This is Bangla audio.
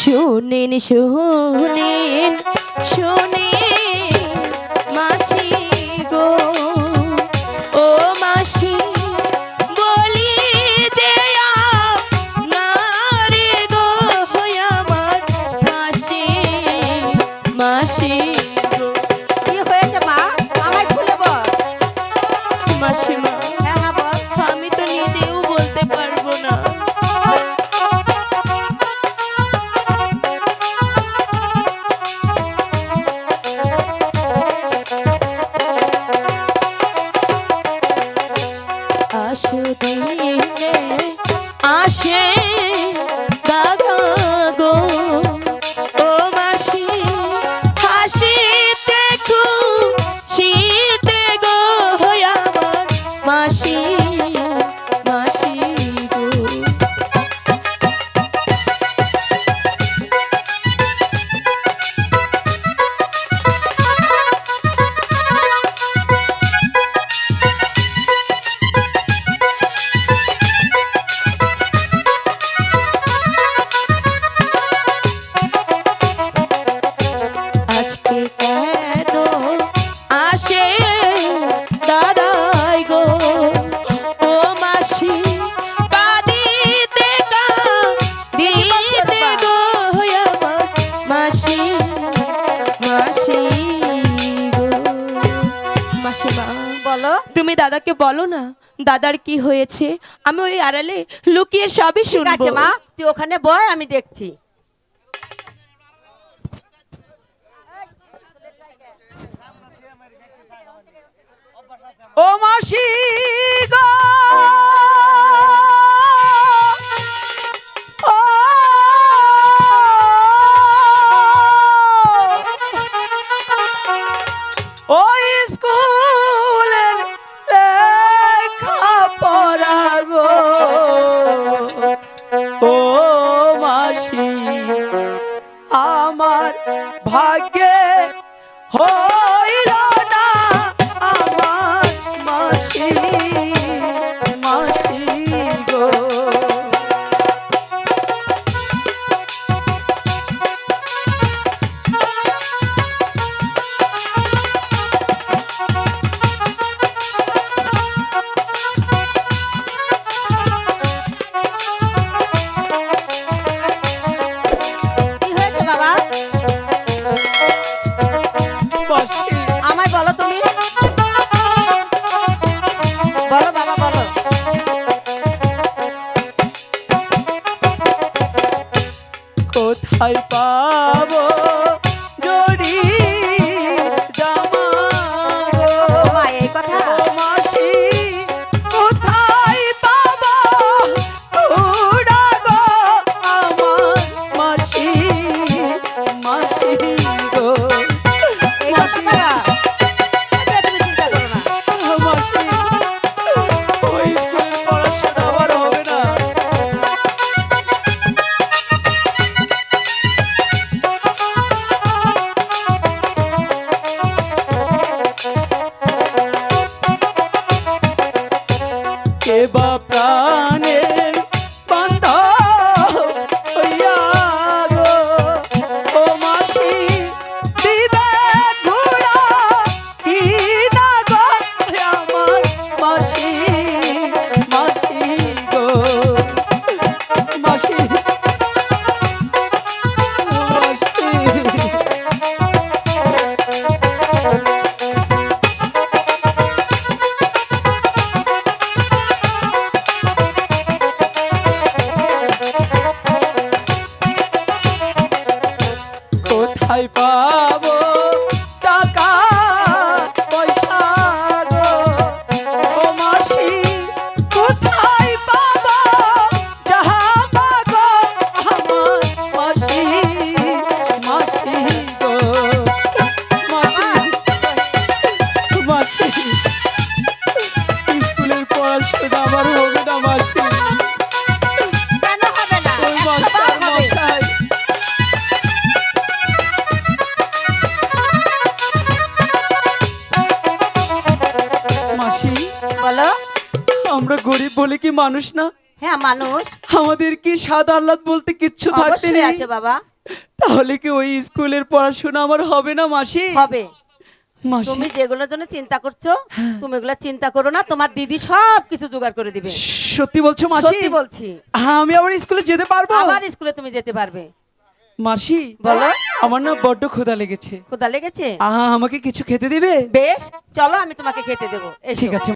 শুনেন শুনেন শুনেন। আসে আসে। তুমি দাদাকে বলো না দাদার কি হয়েছে? আমি ওই আড়ালে লুকিয়ে সবই শুনব। মা তুই ওখানে বয় আমি দেখছি। ও মাসি! ভাগ্যে হয়। যাব মাসি বলো। আমরা গরিব বলে কি মানুষ না? হ্যাঁ মানুষ। আমাদের কি সাদ আহ্লাদ বলতে কিচ্ছু থাকতে নেই? আছে বাবা। তাহলে কি ওই স্কুলের পড়াশোনা আমার হবে না মাসি? হবে। তুমি যেগুলোর জন্য চিন্তা করছ হ্যাঁ। তুমি এগুলো চিন্তা করো না তোমার দিদি সব কিছু জোগাড় করে দিবে। সত্যি বলছো মাসি? সত্যি বলছি। হ্যাঁ, আমি আবার স্কুলে যেতে পারব? আবার স্কুলে তুমি যেতে পারবে। মাসি বলো। আমার না বড্ড ক্ষুধা লেগেছে। ক্ষুধা লেগেছে? আহা আমাকে কিছু খেতে দিবে? বেশ চলো আমি তোমাকে খেতে দেবো। এসো। ঠিক আছে।